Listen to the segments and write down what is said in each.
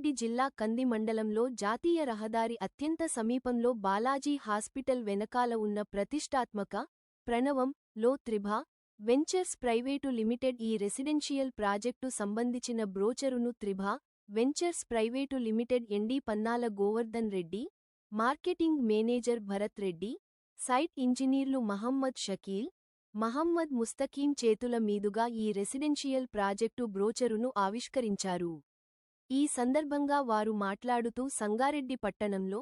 సంగారెడ్డి జిల్లా కంది మండలంలో జాతీయ రహదారి అత్యంత సమీపంలో బాలాజీ హాస్పిటల్ వెనకాల ఉన్న ప్రతిష్టాత్మక ప్రణవం లో త్రిభా వెంచర్స్ ప్రైవేటు లిమిటెడ్ ఈ రెసిడెన్షియల్ ప్రాజెక్టు సంబంధించిన బ్రోచరును Tribha ventures private limited MD Pannala Govardhan Reddy marketing manager Bharat Reddy site ఇంజనీర్లు మహమ్మద్ షకీల్ మహమ్మద్ ముస్తకీం చేతుల మీదుగా ఈ రెసిడెన్షియల్ ప్రాజెక్టు బ్రోచరును ఆవిష్కరించారు. ఈ సందర్భంగా వారు మాట్లాడుతూ సంగారెడ్డి పట్టణంలో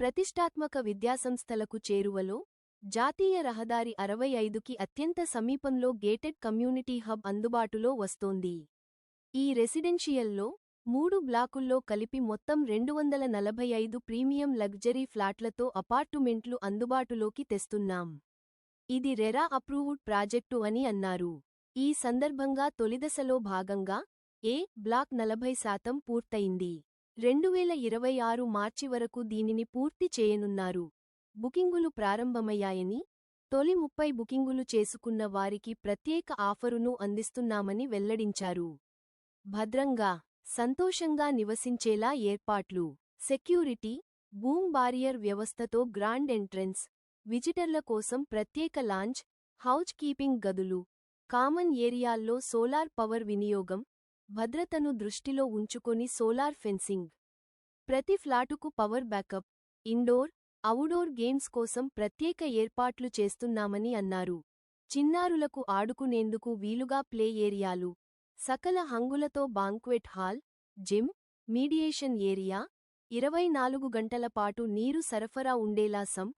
ప్రతిష్టాత్మక విద్యాసంస్థలకు చేరువలో జాతీయ రహదారి అరవై ఐదుకి అత్యంత సమీపంలో గేటెడ్ కమ్యూనిటీ హబ్ అందుబాటులో వస్తోంది. ఈ రెసిడెన్షియల్లో మూడు బ్లాకుల్లో కలిపి మొత్తం రెండు వందల నలభై ఐదు ప్రీమియం లగ్జరీ ఫ్లాట్లతో అపార్టుమెంట్లు అందుబాటులోకి తెస్తున్నాం. ఇది రెరా అప్రూవ్డ్ ప్రాజెక్టు అని అన్నారు. ఈ సందర్భంగా తొలిదశలో భాగంగా ఏ బ్లాక్ నలభై శాతం పూర్తయింది. రెండువేల ఇరవై ఆరు మార్చి వరకు దీనిని పూర్తి చేయనున్నారు. బుకింగులు ప్రారంభమయ్యాయని తొలి ముప్పై బుకింగులు చేసుకున్న వారికి ప్రత్యేక ఆఫరును అందిస్తున్నామని వెల్లడించారు. భద్రంగా సంతోషంగా నివసించేలా ఏర్పాట్లు. సెక్యూరిటీ బూమ్ బారియర్ వ్యవస్థతో గ్రాండ్ ఎంట్రెన్స్ విజిటర్ల కోసం ప్రత్యేక లాంచ్ హౌజ్ కీపింగ్ గదులు కామన్ ఏరియాల్లో సోలార్ పవర్ వినియోగం భద్రతను దృష్టిలో ఉంచుకొని సోలార్ ఫెన్సింగ్ ప్రతి ఫ్లాటుకు power backup indoor outdoor games కోసం ప్రత్యేక ఏర్పాట్లు చేస్తున్నామని అన్నారు. చిన్నారులకు ఆడుకునేందుకు వీలుగా ప్లే ఏరియాలు సకల హంగులతో banquet hall gym meditation area ఇరవై నాలుగు గంటల పాటు నీరు సరఫరా ఉండేలా సం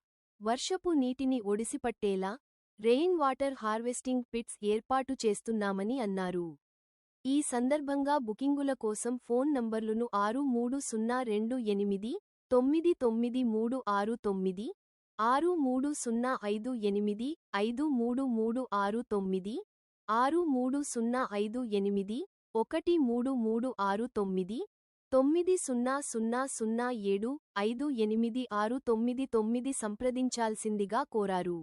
వర్షపు నీటిని ఒడిసిపట్టేలా రెయిన్ వాటర్ హార్వెస్టింగ్ పిట్స్ ఏర్పాటు చేస్తున్నామని అన్నారు. ఈ సందర్భంగా బుకింగుల కోసం ఫోన్ నంబర్లను ఆరు మూడు సున్నా రెండు ఎనిమిది తొమ్మిది తొమ్మిది మూడు ఆరు తొమ్మిది ఆరు మూడు సున్నా ఐదు ఎనిమిది ఐదు మూడు మూడు ఆరు తొమ్మిది ఆరు మూడు సున్నా ఐదు ఎనిమిది ఒకటి మూడు మూడు ఆరు తొమ్మిది తొమ్మిది సున్నా సున్నా సున్నా ఏడు ఐదు ఎనిమిది ఆరు తొమ్మిది తొమ్మిది సంప్రదించాల్సిందిగా కోరారు.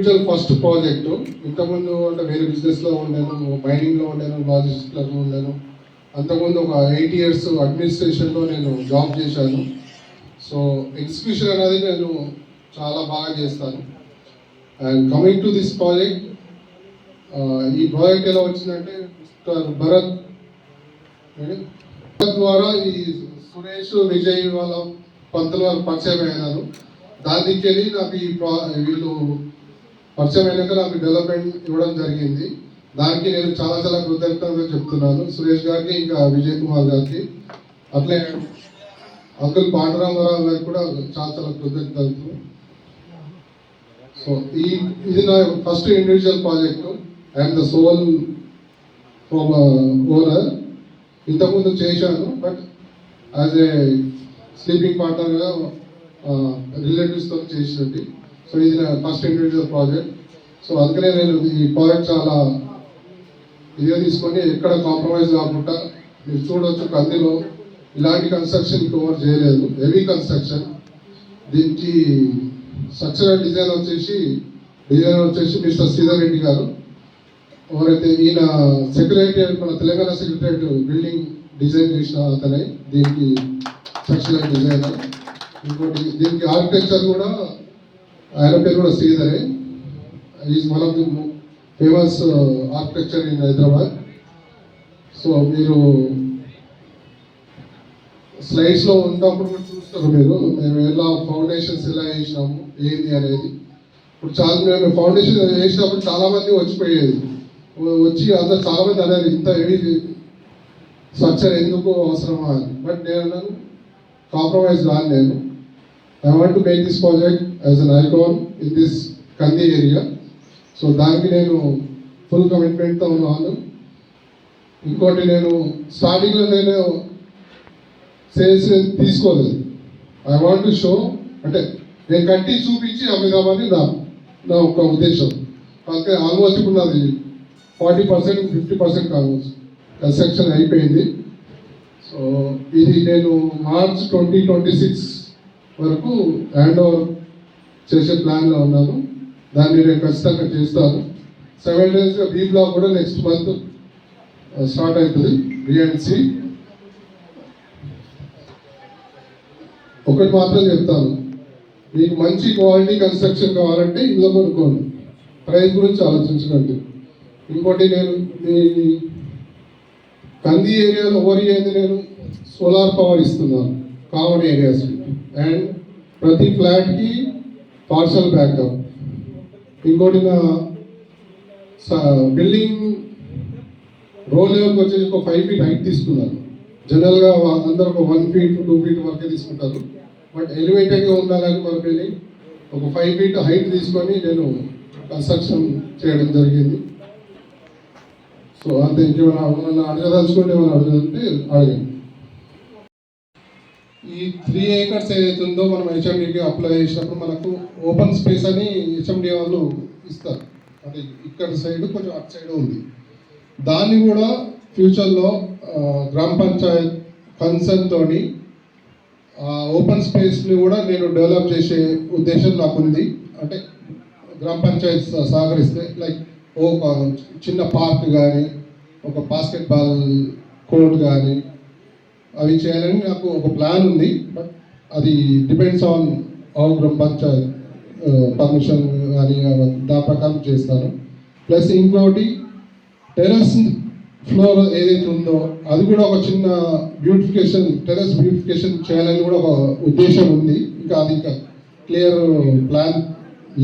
ఇండివిజువల్ ఫస్ట్ ప్రాజెక్టు ఇంతకుముందు అంటే వేరే బిజినెస్లో ఉండాను మైనింగ్లో ఉండాను లాజిస్టిక్లో ఉండాను. అంతకుముందు ఒక ఎయిట్ ఇయర్స్ అడ్మినిస్ట్రేషన్లో నేను జాబ్ చేశాను. సో ఎగ్జిక్యూషన్ అనేది నేను చాలా బాగా చేస్తాను. And coming to this project ఈ ప్రాజెక్ట్ ఎలా వచ్చిందంటే మిస్టర్ భరత్ భరత్ ద్వారా ఈ సురేష్ విజయ్ వాళ్ళ పంతులు వారు పరిచయం అయినారు దాని నుంచి వెళ్ళి నాకు ఈ ప్రా వీళ్ళు వర్షం అయినాక నాకు డెవలప్మెంట్ ఇవ్వడం జరిగింది. దానికి నేను చాలా చాలా కృతజ్ఞతగా చెప్తున్నాను. సురేష్ గారికి ఇంకా విజయ్ కుమార్ గారికి అట్లే అంకుల్ పాండురామారావు గారికి కూడా చాలా చాలా కృతజ్ఞతలు. సో ఈ ఇది నా first individual project. I'm the sole owner ఇంతకుముందు చేశాను బట్ యాజ్ ఏ స్లీపింగ్ పార్ట్నర్గా రిలేటివ్స్తో చేసినట్టు సో ఇది ఫస్ట్ ఇండివిజువల్ ప్రాజెక్ట్ సో అందుకనే నేను ఈ ప్రాజెక్ట్ చాలా ఇదే తీసుకొని ఎక్కడ కాంప్రమైజ్ కాకుండా మీరు చూడవచ్చు కందిలో ఇలాంటి కన్స్ట్రక్షన్ కవర్ చేయలేదు. హెవీ కన్స్ట్రక్షన్ దీనికి స్ట్రక్చరల్ డిజైన్ వచ్చేసి డిజైన్ వచ్చేసి మిస్టర్ శ్రీధర్ రెడ్డి గారు. ఎవరైతే ఈయన సెక్రటరియట్ మన తెలంగాణ సెక్రటరియట్ బిల్డింగ్ డిజైన్ చేసిన అతనే. దీనికి స్ట్రక్చరల్ డిజైనర్ ఇంకోటి దీనికి ఆర్కిటెక్చర్ కూడా ఆయన పేరు కూడా శ్రీధరే. Is one of the famous architecture in Hyderabad so మీరు స్లైడ్స్లో ఉన్నప్పుడు కూడా చూస్తారు మీరు. మేము ఎలా ఫౌండేషన్స్ ఎలా వేసినాము ఏంది అనేది. ఇప్పుడు చాలా మేము ఫౌండేషన్ వేసినప్పుడు చాలామంది వచ్చిపోయేది. వచ్చి అందరు చాలా మంది అనేది ఇంత ఏవి స్ట్రక్చర్ ఎందుకు అవసరమా? అని. బట్ నేను కాంప్రమైజ్ కాను నేను. I want to make this project as an icon in this Kandi area so దానికి నేను ఫుల్ కమిట్మెంట్తో ఉన్నాను. ఇంకోటి నేను స్టార్టింగ్లో నేను సేల్స్ తీసుకోలేదు. ఐ వాంట్ టు షో అంటే నేను కట్టి చూపించి అమ్మిదామని నా నా ఒక ఉద్దేశం. అంటే ఆల్మోస్ట్ ఇప్పుడు నాది forty percent fifty percent almost construction అయిపోయింది. సో ఇది నేను మార్చ్ ట్వంటీ ట్వంటీ సిక్స్ వరకు హ్యాండ్ ఓవర్ చేసే ప్లాన్లో ఉన్నాను దాన్ని నేను ఖచ్చితంగా చేస్తాను సెవెన్ డేస్గా బీ బ్లాక్ కూడా నెక్స్ట్ మంత్ స్టార్ట్ అవుతుంది. బిఎన్సి ఒకటి మాత్రం చెప్తాను. మీకు మంచి క్వాలిటీ కన్స్ట్రక్షన్ కావాలంటే ఇందులో కొనుక్కోండి. ప్రైస్ గురించి ఆలోచించకండి. ఇంకోటి నేను మీ కంది ఏరియాలో ఓరి నేను సోలార్ పవర్ ఇస్తున్నాను. కామన్ ఏరియాస్కి అండ్ ప్రతి ఫ్లాట్కి పార్సల్ బ్యాకప్ ఇంకోటి నా బిల్డింగ్ రోల్ లెవెల్కి వచ్చేసి ఒక ఫైవ్ ఫీట్ హైట్ తీసుకున్నాను జనరల్గా అందరూ ఒక వన్ ఫీట్ టూ ఫీట్ వరకే తీసుకుంటారు. బట్ ఎలివేటెడ్గా ఉండాలని మన బిల్డింగ్ ఒక ఫైవ్ ఫీట్ హైట్ తీసుకొని నేను కన్స్ట్రక్షన్ చేయడం జరిగింది. సో అంత. ఇంకేమైనా అడగదలుచుకుంటే ఏమైనా అడగదంటే అడగండి. ఈ త్రీ ఏకర్స్ ఏదైతే ఉందో మనం హెచ్ఎండికి అప్లై చేసినప్పుడు మనకు ఓపెన్ స్పేస్ అని హెచ్ఎండి వాళ్ళు ఇస్తారు. అంటే ఇక్కడ సైడ్ కొంచెం అటు సైడ్ ఉంది. దాన్ని కూడా ఫ్యూచర్లో గ్రామ పంచాయత్ కన్సర్న్ తోని ఓపెన్ స్పేస్ని కూడా నేను డెవలప్ చేసే ఉద్దేశం నాకు ఉంది అంటే గ్రామ పంచాయత్ సహకరిస్తే లైక్ ఒక చిన్న పార్క్ కానీ ఒక బాస్కెట్బాల్ కోర్ట్ కానీ అవి చేయాలని నాకు ఒక ప్లాన్ ఉంది. బట్ అది డిపెండ్స్ ఆన్ ఆల్ గ్రామ పంచాయత్ పర్మిషన్ కానీ దాని ప్రకారం చేస్తాను. ప్లస్ ఇంకోటి టెరస్ ఫ్లోర్ ఏదైతే ఉందో అది కూడా ఒక చిన్న బ్యూటిఫికేషన్ టెరస్ బ్యూటిఫికేషన్ చేయాలని కూడా ఒక ఉద్దేశం ఉంది. ఇంకా అది ఇంకా క్లియర్ ప్లాన్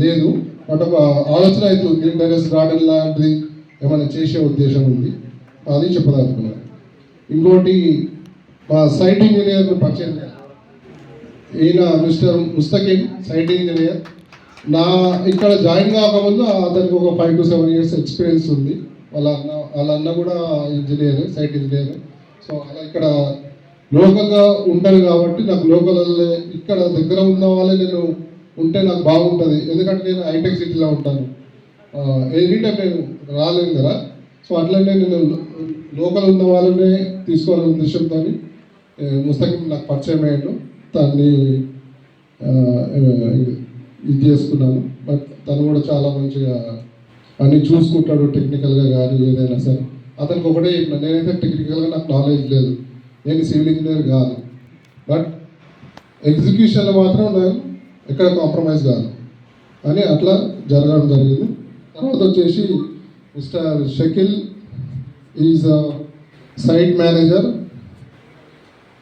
లేదు. బట్ ఒక ఆలోచన అయితే గ్రీన్ టెరస్ గార్డెన్ లాంటిది ఏమైనా చేసే ఉద్దేశం ఉంది. అది చెప్పదలుచుకున్నాను. ఇంకోటి మా సైట్ ఇంజనీర్ పరిచయం ఈయన మిస్టర్ ముస్తకిన్ సైట్ ఇంజనీర్. నా ఇక్కడ జాయిన్ కాకముందు అతనికి ఒక five to seven years experience ఉంది. వాళ్ళ అన్న వాళ్ళ అన్న కూడా ఇంజనీర్ సైట్ ఇంజనీర్. సో అలా ఇక్కడ లోకల్గా ఉంటారు కాబట్టి నాకు లోకల్ ఇక్కడ దగ్గర ఉన్న వాళ్ళే నేను ఉంటే నాకు బాగుంటుంది. ఎందుకంటే నేను హైటెక్ సిటీలో ఉంటాను. ఎనీ టైం నేను రాలేను కదా. సో అట్లనే నేను లోకల్ ఉన్న వాళ్ళనే తీసుకోవాలనే ఉద్దేశంతో ముస్తకిం నాకు పరిచయం అయ్యాడు. తన్ని ఇది చేసుకున్నాను. బట్ తను కూడా చాలా మంచిగా అన్నీ చూసుకుంటాడు టెక్నికల్గా కానీ ఏదైనా సరే. అతనికి ఒకటే నేనైతే టెక్నికల్గా నాకు నాలెడ్జ్ లేదు. నేను సివిల్ ఇంజనీర్ కాదు. బట్ ఎగ్జిక్యూషన్లో మాత్రం నేను ఎక్కడ కాంప్రమైజ్ కాదు అని అట్లా జరగడం జరిగింది. తర్వాత వచ్చేసి mister Shakeel is site manager.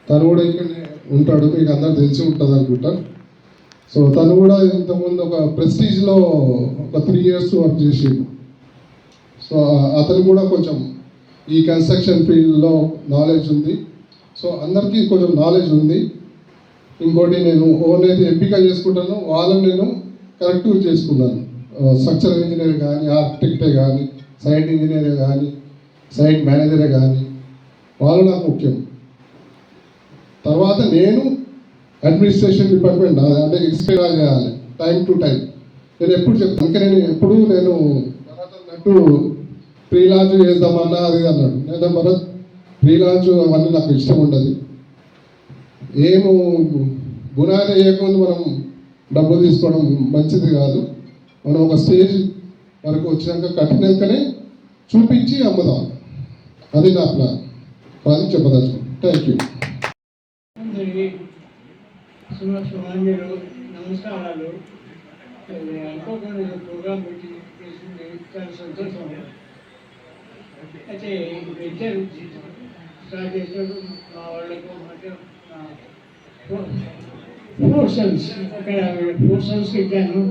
తను కూడా ఇక్కడనే ఉంటాడు మీకు అందరు తెలిసి ఉంటుంది అనుకుంటా. సో తను కూడా ఇంతకుముందు ఒక ప్రెస్టీజ్లో ఒక త్రీ ఇయర్స్ వర్క్ చేసిండు. సో అతను కూడా కొంచెం ఈ కన్స్ట్రక్షన్ ఫీల్డ్లో నాలెడ్జ్ ఉంది. సో అందరికీ కొంచెం నాలెడ్జ్ ఉంది. ఇంకోటి నేను ఓనైతే ఎంపిక చేసుకుంటాను వాళ్ళని నేను కరెక్ట్ చేసుకున్నాను. స్ట్రక్చరల్ ఇంజనీర్ కానీ ఆర్కిటెక్టే కానీ సైట్ ఇంజనీరే కానీ సైట్ మేనేజరే కానీ వాళ్ళు నాకు ముఖ్యం. తర్వాత నేను అడ్మినిస్ట్రేషన్ డిపార్ట్మెంట్ అంటే ఎక్స్ప్లెయిన్ చేయాలి టైం టు టైం నేను ఎప్పుడు చెప్తాను ఇంకా నేను ఎప్పుడు నేను భరత్ అన్నట్టు ప్రీ లాంచ్ చేద్దామన్నా అది అన్నాడు. నేను భరత్ ప్రీ లాంచ్ అవన్నీ నాకు ఇష్టం ఉండదు. ఏము గుణాలు వేయకముందు మనం డబ్బు తీసుకోవడం మంచిది కాదు. మనం ఒక స్టేజ్ వరకు వచ్చినాక కట్టినాకనే చూపించి అమ్ముదాం. అది నా ప్లాన్. అది చెప్పదలుచుకో థ్యాంక్ యూ సుమ సుమాంజలు నమస్కారాలు. అనుకోకుండా ప్రోగ్రామ్ పెట్టి చేసింది చాలా సంతోషం. అయితే వెంచర్ స్టార్ట్ చేసినప్పుడు మా వాళ్ళకు మధ్య ఫోర్ సన్స్ అక్కడ ఫోర్ సన్స్కి ఇచ్చాను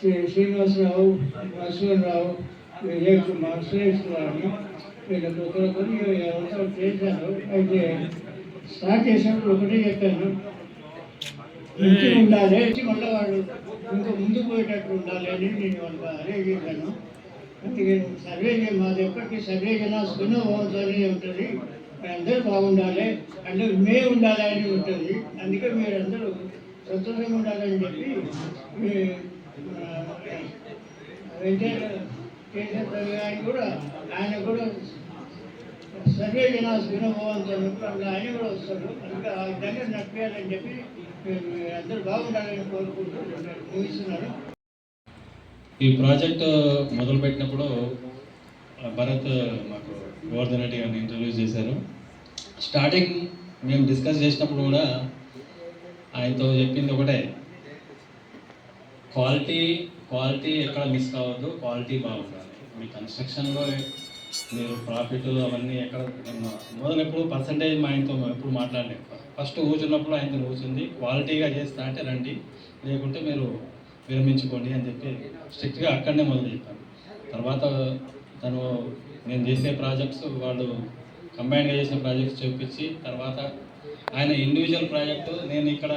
శ్రీనివాసరావు వాసువరావు విజయ్ కుమార్ సురేష్ కుమార్ వీళ్ళకి ఒకరికొని ఎవరితో చేశాను అయితే స్టార్ట్ చేసినప్పుడు ఒకటే చెప్పాను. మంచి ఉండాలి మంచి ఉండవాడు ఇంకా ముందుకు పోయేటట్టు ఉండాలి అని నేను వాళ్ళకి అదే చేశాను అందుకే సర్వే మాది ఎప్పటికీ సర్వే జన సున్న బాగుంటుంది ఉంటుంది. అందరూ బాగుండాలి అందరూ మే ఉండాలి అని ఉంటుంది. అందుకే మీరు అందరూ సంతోషంగా ఉండాలని చెప్పి కేశవ ఆయన కూడా ఆయన కూడా సర్వే జన సున్న బాగుంటుంది ఆయన కూడా వస్తాడు అందుకే ఆ విధంగా నడిపేయాలని చెప్పి అందరూ బాగుండాలని కోరుకుంటూ ముగిస్తున్నాను ఈ ప్రాజెక్ట్ మొదలుపెట్టినప్పుడు భరత్ మాకు గోవర్ధన్ రెడ్డి గారిని ఇంట్రడ్యూస్ చేశారు. స్టార్టింగ్ మేము డిస్కస్ చేసినప్పుడు కూడా ఆయనతో చెప్పింది ఒకటే. క్వాలిటీ క్వాలిటీ ఎక్కడ మిస్ కావద్దు క్వాలిటీ బాగుండాలి. మీ కన్స్ట్రక్షన్లో మీరు ప్రాఫిట్లు అవన్నీ ఎక్కడ మొదలెప్పుడు పర్సంటేజ్ మా ఆయనతో ఎప్పుడు మాట్లాడలేదు ఫస్ట్ కూర్చున్నప్పుడు ఆయనతో కూర్చుంది క్వాలిటీగా చేస్తా అంటే రండి. లేకుంటే మీరు విరమించుకోండి అని చెప్పి స్ట్రిక్ట్గా అక్కడనే మొదలు చెప్పాను. తర్వాత తను నేను చేసే ప్రాజెక్ట్స్ వాళ్ళు కంబైన్గా చేసిన ప్రాజెక్ట్స్ చూపించి తర్వాత ఆయన ఇండివిజువల్ ప్రాజెక్టు నేను ఇక్కడ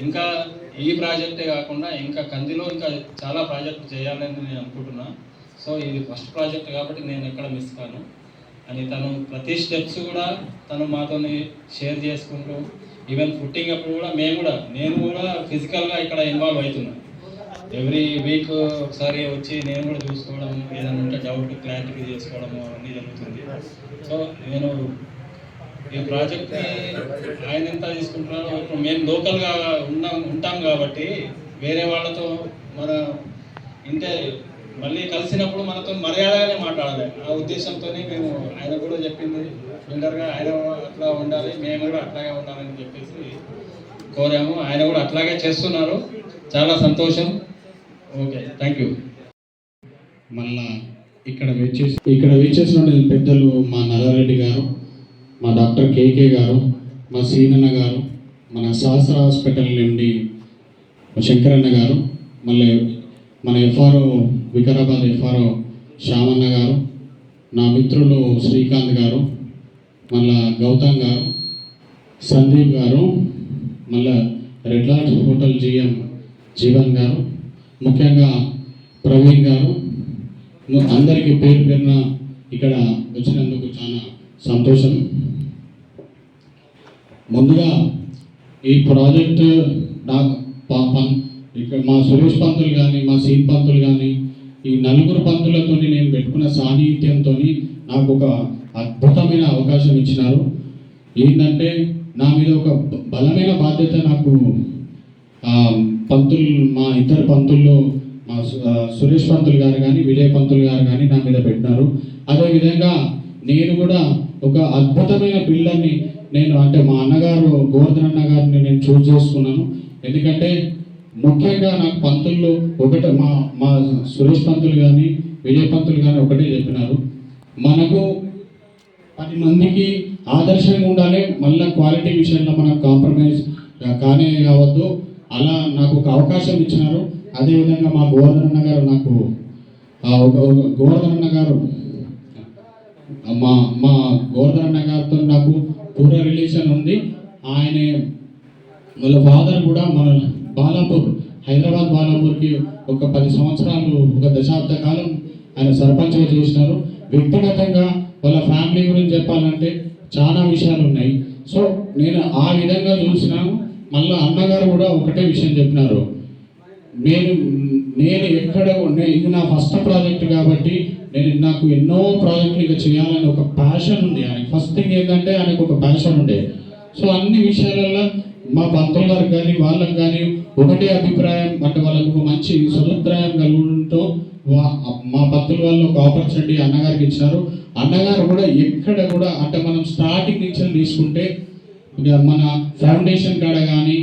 ఇంకా ఈ ప్రాజెక్టే కాకుండా ఇంకా కందిలో ఇంకా చాలా ప్రాజెక్ట్ చేయాలని నేను అనుకుంటున్నాను సో ఇది ఫస్ట్ ప్రాజెక్ట్ కాబట్టి నేను ఎక్కడ మిస్ కాను. అని తను ప్రతి స్టెప్స్ కూడా తను మాతోని షేర్ చేసుకుంటూ ఈవెన్ ఫుట్టింగ్ అప్పుడు కూడా మేము కూడా నేను కూడా ఫిజికల్గా ఇక్కడ ఇన్వాల్వ్ అవుతున్నాను ఎవ్రీ వీక్ ఒకసారి వచ్చి నేను కూడా చూసుకోవడం ఏదైనా ఉంటే డౌట్ క్లారిటీ చేసుకోవడము అవన్నీ జరుగుతుంది. సో నేను ఈ ప్రాజెక్ట్ని ఆయన ఎంత తీసుకుంటున్నారో ఇప్పుడు మేము లోకల్గా ఉన్నాం ఉంటాం కాబట్టి వేరే వాళ్ళతో మన ఇంటే మళ్ళీ కలిసినప్పుడు మనతో మర్యాదగానే మాట్లాడాలి. ఆ ఉద్దేశంతోనే మేము ఆయన కూడా చెప్పింది. బిల్డర్గా ఆయన అట్లా ఉండాలి మేము కూడా అట్లాగే ఉండాలని చెప్పేసి కోరాము. ఆయన కూడా అట్లాగే చేస్తున్నారు. చాలా సంతోషం. Okay thank you. మళ్ళా ఇక్కడ వచ్చేసి ఇక్కడ వచ్చేసిన పెద్దలు మా నల్లారెడ్డి గారు మా డాక్టర్ కేకే గారు మా సీనన్న గారు మన శాస్త్ర హాస్పిటల్ నుండి శంకరన్న గారు మళ్ళీ మన ఎఫ్ఆర్ఓ వికారాబాద్ ఎఫ్ఆర్ఓ శ్యామన్న గారు నా మిత్రులు శ్రీకాంత్ గారు మళ్ళా గౌతమ్ గారు సందీప్ గారు మళ్ళా red lot hotel GM Jeevan గారు ముఖ్యంగా ప్రవీణ్ గారు. అందరికీ పేరు పేరున ఇక్కడ వచ్చినందుకు చాలా సంతోషం. ముందుగా ఈ ప్రాజెక్ట్ నాకు ప- ఇక్కడ మా సురేష్ పంతులు కానీ మా సీన్ పంతులు కానీ ఈ నలుగురు పంతులతో నేను పెట్టుకున్న సాన్నిహిత్యంతో నాకు ఒక అద్భుతమైన అవకాశం ఇచ్చినారు. ఏంటంటే నా మీద ఒక బలమైన బాధ్యత నాకు ఆ, పంతులు మా ఇద్దరు పంతుల్లో మా సు- సురేష్ పంతులు గారు కానీ విజయ్ పంతులు గారు కానీ నా మీద పెట్టినారు. అదేవిధంగా నేను కూడా ఒక అద్భుతమైన బిల్డర్ని నేను అంటే మా అన్నగారు గోవర్ధన్ అన్న గారిని నేను చూస్ చేసుకున్నాను. ఎందుకంటే ముఖ్యంగా నాకు పంతుల్లో ఒకటే మా మా సురేష్ పంతులు కానీ విజయ పంతులు కానీ ఒకటే చెప్పినారు. మనకు పది మందికి ఆదర్శంగా ఉండాలి మళ్ళీ క్వాలిటీ విషయంలో మనకు కాంప్రమైజ్ కానీ కావద్దు. అలా నాకు ఒక అవకాశం ఇచ్చినారు. అదేవిధంగా మా గోవర్ధనన్న గారు నాకు ఒక గోవర్ధనన్న గారు మా మా గోవర్ధనన్న గారితో నాకు పూర్వ రిలేషన్ ఉంది. ఆయన వాళ్ళ ఫాదర్ కూడా మన బాలాపూర్ హైదరాబాద్ బాలాపూర్కి ఒక పది సంవత్సరాలు ఒక దశాబ్ద కాలం ఆయన సర్పంచ్గా చేసినారు. వ్యక్తిగతంగా వాళ్ళ ఫ్యామిలీ గురించి చెప్పాలంటే చాలా విషయాలు ఉన్నాయి. సో నేను ఆ విధంగా చూసినాను. మళ్ళీ అన్నగారు కూడా ఒకటే విషయం చెప్పినారు. నేను నేను ఎక్కడ ఇది నా ఫస్ట్ ప్రాజెక్ట్ కాబట్టి నేను నాకు ఎన్నో ప్రాజెక్టులు ఇక చేయాలని ఒక ప్యాషన్ ఉంది. ఆయనకి ఫస్ట్ థింగ్ ఏంటంటే ఆయనకు ఒక ప్యాషన్ ఉండే. సో అన్ని విషయాలలో మా పంతులు గారికి కానీ వాళ్ళకి కానీ ఒకటే అభిప్రాయం అంటే వాళ్ళకు ఒక మంచి సదుప్రాయం కలుగుతుంటూ మా భక్తుల వాళ్ళు ఒక ఆపర్చునిటీ అన్నగారికి ఇచ్చారు అన్నగారు కూడా ఎక్కడ కూడా అంటే మనం స్టార్టింగ్ నుంచి తీసుకుంటే మన ఫౌండేషన్ కాడ కానీ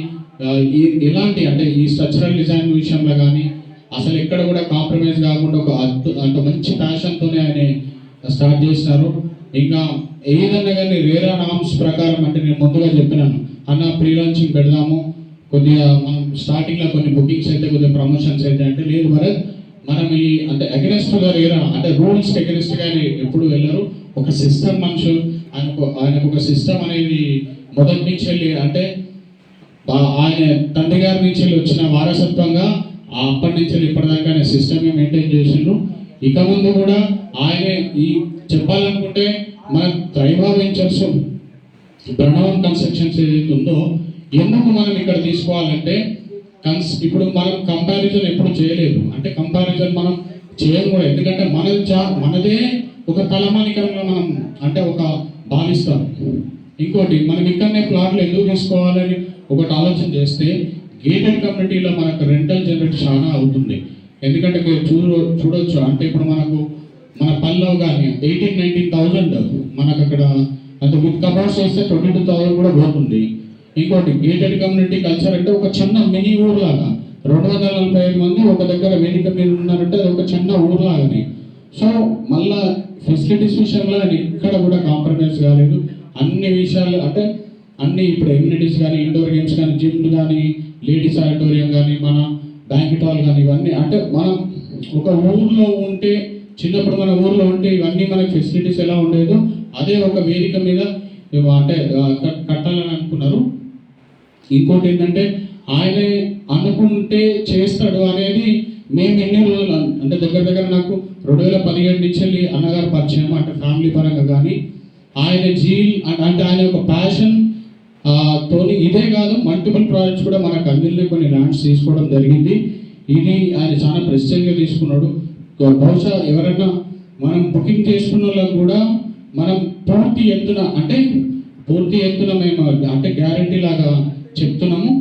ఎలాంటి అంటే ఈ స్ట్రక్చరల్ డిజైన్ విషయంలో కానీ అసలు ఎక్కడ కూడా కాంప్రమైజ్ కాకుండా ఒక అద్భుత అంటే మంచి ప్యాషన్తోనే ఆయన స్టార్ట్ చేసినారు. ఇంకా ఏదన్నా కానీ వేరే నామ్స్ ప్రకారం అంటే నేను ముందుగా చెప్పినాను. అన్న ప్రీ లాంచింగ్ పెడదాము. కొద్దిగా మనం స్టార్టింగ్లో కొన్ని బుకింగ్స్ అయితే కొద్దిగా ప్రమోషన్స్ అయితే అంటే లేదు భరత్ మనం ఈ అంటే అగెనెస్ట్గా లేరా? అంటే రూల్స్కి అగెనెస్ట్గా ఎప్పుడు వెళ్ళరు. ఒక సిస్టమ్ మనుషులు ఆయనకు ఆయనకు ఒక సిస్టమ్ అనేది మొదటి నుంచి వెళ్ళి అంటే ఆయన తండ్రి గారి నుంచి వెళ్ళి వచ్చిన వారసత్వంగా ఆ అప్పటి నుంచి ఇప్పటిదాకా ఆయన సిస్టమ్ని మెయింటైన్ చేసిండ్రు. ఇక ముందు కూడా ఆయనే ఈ చెప్పాలనుకుంటే మన త్రైవా వెంచర్స్ ప్రణవం కన్స్ట్రక్షన్స్ ఏదైతే ఉందో ఎందుకు మనం ఇక్కడ తీసుకోవాలంటే కన్స్ ఇప్పుడు మనం కంపారిజన్ ఎప్పుడు చేయలేదు. అంటే కంపారిజన్ మనం చేయము కూడా. ఎందుకంటే మనది చా మనదే ఒక తలమానికంగా మనం అంటే ఒక భావిస్తాం ఇంకోటి మనం ఇక్కడనే ప్లాట్లు ఎందుకు తీసుకోవాలని ఒకటి ఆలోచన చేస్తే గేటెడ్ కమ్యూనిటీలో మనకు రెంటల్ జనరేట్ చాలా అవుతుంది. ఎందుకంటే మీరు చూడ చూడొచ్చు. అంటే ఇప్పుడు మనకు మన పల్లెలో కానీ ఎయిటీన్ నైన్టీన్ థౌజండ్ మనకు అక్కడ అంటే విత్ కబర్స్ వస్తే ట్వంటీ టూ థౌజండ్ కూడా పోతుంది. ఇంకోటి గేటెడ్ కమ్యూనిటీ కల్చర్ అంటే ఒక చిన్న మినీ ఊరులాగా. రెండు వందల నలభై ఐదు మంది ఒక దగ్గర వేదిక మీద ఉన్నారంటే అది ఒక చిన్న ఊరులాగానే. సో మళ్ళా ఫెసిలిటీస్ విషయంలో ఆయన ఎక్కడ కూడా కాంప్రమైజ్ కాలేదు. అన్ని విషయాలు అంటే అన్ని ఇప్పుడు ఎమ్యూనిటీస్ కానీ ఇండోర్ గేమ్స్ కానీ జిమ్ కానీ లేడీస్ ఆడిటోరియం కానీ మన బ్యాంకెట్ హాల్ కానీ ఇవన్నీ అంటే మనం ఒక ఊర్లో ఉంటే చిన్నప్పుడు మన ఊర్లో ఉంటే ఇవన్నీ మనకి ఫెసిలిటీస్ ఎలా ఉండేదో అదే ఒక వేదిక మీద అంటే కట్టాలని అనుకున్నారు. ఇంకోటి ఏంటంటే ఆయనే అనుకుంటే చేస్తాడు అనేది మేము ఎన్ని రోజులు అంటే దగ్గర దగ్గర నాకు రెండు వేల పదిహేడు నుంచి వెళ్ళి అన్నగారు పరిచయం అంటే ఫ్యామిలీ పరంగా కానీ ఆయన జీల్ అంటే ఆయన యొక్క ప్యాషన్ తోని ఇదే కాదు మల్టిపుల్ ప్రాజెక్ట్స్ కూడా మనకు అందులో కొన్ని ల్యాండ్స్ తీసుకోవడం జరిగింది. ఇది ఆయన చాలా ప్రెస్టేజ్గా తీసుకున్నాడు. బహుశా ఎవరైనా మనం బుకింగ్ చేసుకున్న వాళ్ళకి కూడా మనం పూర్తి ఎత్తున అంటే పూర్తి ఎత్తున మేము అంటే గ్యారంటీ లాగా చెప్తున్నాము.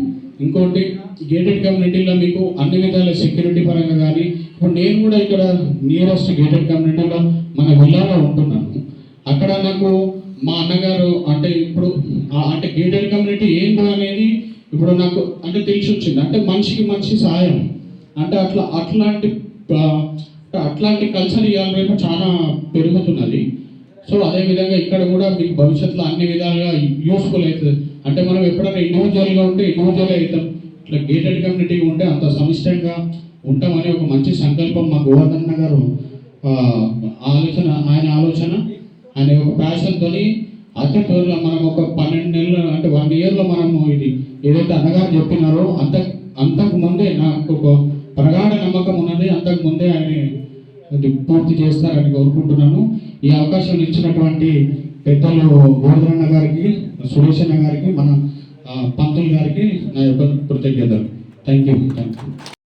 ఇంకోటి గేటెడ్ కమ్యూనిటీలో మీకు అన్ని విధాల సెక్యూరిటీ పరంగా కానీ ఇప్పుడు నేను కూడా ఇక్కడ నియరెస్ట్ గేటెడ్ కమ్యూనిటీలో మన విల్లాలో ఉంటున్నాను. అక్కడ నాకు మా అన్నగారు అంటే ఇప్పుడు అంటే గేటెడ్ కమ్యూనిటీ ఏంటో అనేది ఇప్పుడు నాకు అంటే తెలిసి వచ్చింది అంటే మనిషికి మనిషి సహాయం అంటే అట్లా అట్లాంటి అట్లాంటి కల్చర్ ఇవాళ రేపు చాలా పెరుగుతున్నది. సో అదే విధంగా ఇక్కడ కూడా మీకు భవిష్యత్తులో అన్ని విధాలుగా యూస్ఫుల్ అవుతుంది. అంటే మనం ఎప్పుడైనా ఇండివిజువల్గా ఉంటే ఇండివిజువల్ అవుతాం ఇట్లా గేటెడ్ కమ్యూనిటీ ఉంటే అంత సమిష్టంగా ఉంటామని ఒక మంచి సంకల్పం మా గోవర్ధన్న గారు ఆలోచన ఆయన ఆలోచన. ఆయన ఒక ప్యాషన్తో అతి త్వరలో మనం ఒక పన్నెండు నెలలు అంటే వన్ ఇయర్లో మనము ఇది ఏదైతే అన్నగారు చెప్పినారో అంత అంతకు ముందే నాకు ఒక ప్రగాఢ నమ్మకం ఉన్నది. అంతకు ముందే ఆయన పూర్తి చేస్తారని కోరుకుంటున్నాను. ఈ అవకాశం ఇచ్చినటువంటి పెట్టలు గోవర్ధన గారికి సురేష్ అన్న గారికి మన పంతులు గారికి నా యొక్క కృతజ్ఞతలు. Thank you thank you